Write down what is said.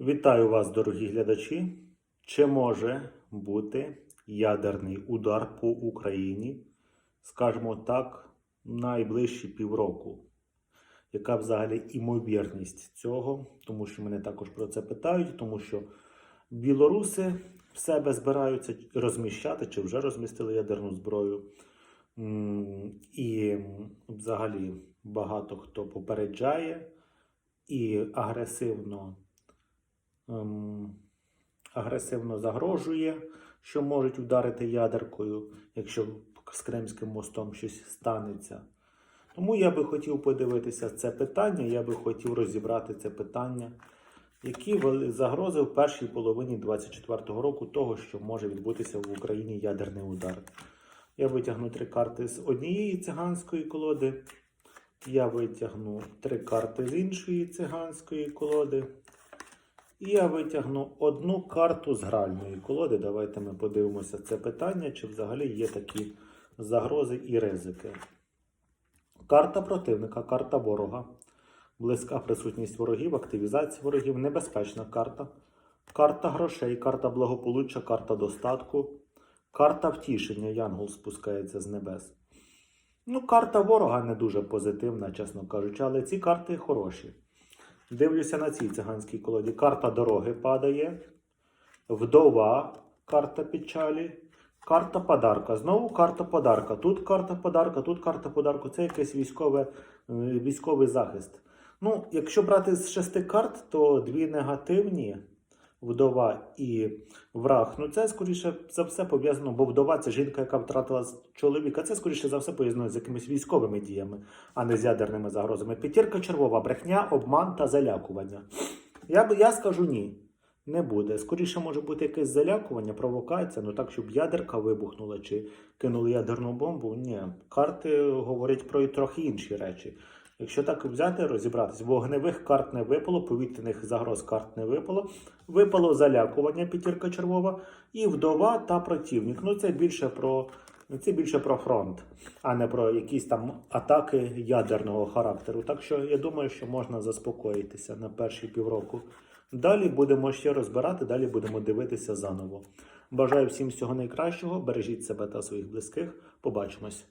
Вітаю вас, дорогі глядачі. Чи може бути ядерний удар по Україні, скажімо так, найближчі півроку? Яка взагалі імовірність цього? Тому що мене також про це питають, тому що білоруси в себе збираються розміщати чи вже розмістили ядерну зброю. І взагалі багато хто попереджає і агресивно ем, агресивно загрожує, що можуть вдарити ядеркою, якщо з Кримським мостом щось станеться. Тому я би хотів подивитися це питання, я би хотів розібрати це питання, які загрози в першій половині 2024 року того, що може відбутися в Україні ядерний удар. Я витягну три карти з однієї циганської колоди. Я витягну три карти з іншої циганської колоди. І я витягну одну карту з гральної колоди. Давайте ми подивимося це питання, чи взагалі є такі загрози і ризики. Карта противника, карта ворога. Близька присутність ворогів, активізація ворогів, небезпечна карта. Карта грошей, карта благополуччя, карта достатку. Карта втішення. Янгол спускається з небес. Ну, карта ворога не дуже позитивна, чесно кажучи, але ці карти хороші. Дивлюся на цій циганській колоді. Карта дороги падає. Вдова, карта печалі. Карта подарка. Знову карта подарка. Тут карта подарка, тут карта подарку. Це якийсь військове, е, військовий захист. Ну, якщо брати з шести карт, то дві негативні. Вдова і враг. Ну, це скоріше за все пов'язано, бо вдова це жінка, яка втратила чоловіка. Це скоріше за все пов'язано з якимись військовими діями, а не з ядерними загрозами. П'ятірка червова, брехня, обман та залякування. Я, б- я скажу ні. Не буде. Скоріше може бути якесь залякування, провокація, ну так, щоб ядерка вибухнула чи кинули ядерну бомбу. Ні. Карти говорять про і трохи інші речі. Якщо так взяти, розібратися, вогневих карт не випало, повітряних загроз карт не випало. Випало залякування, п'ятірка червова, і вдова та противник. Ну це більше про це більше про фронт, а не про якісь там атаки ядерного характеру. Так що я думаю, що можна заспокоїтися на перші півроку. Далі будемо ще розбирати, далі будемо дивитися заново. Бажаю всім всього найкращого. Бережіть себе та своїх близьких. Побачимось.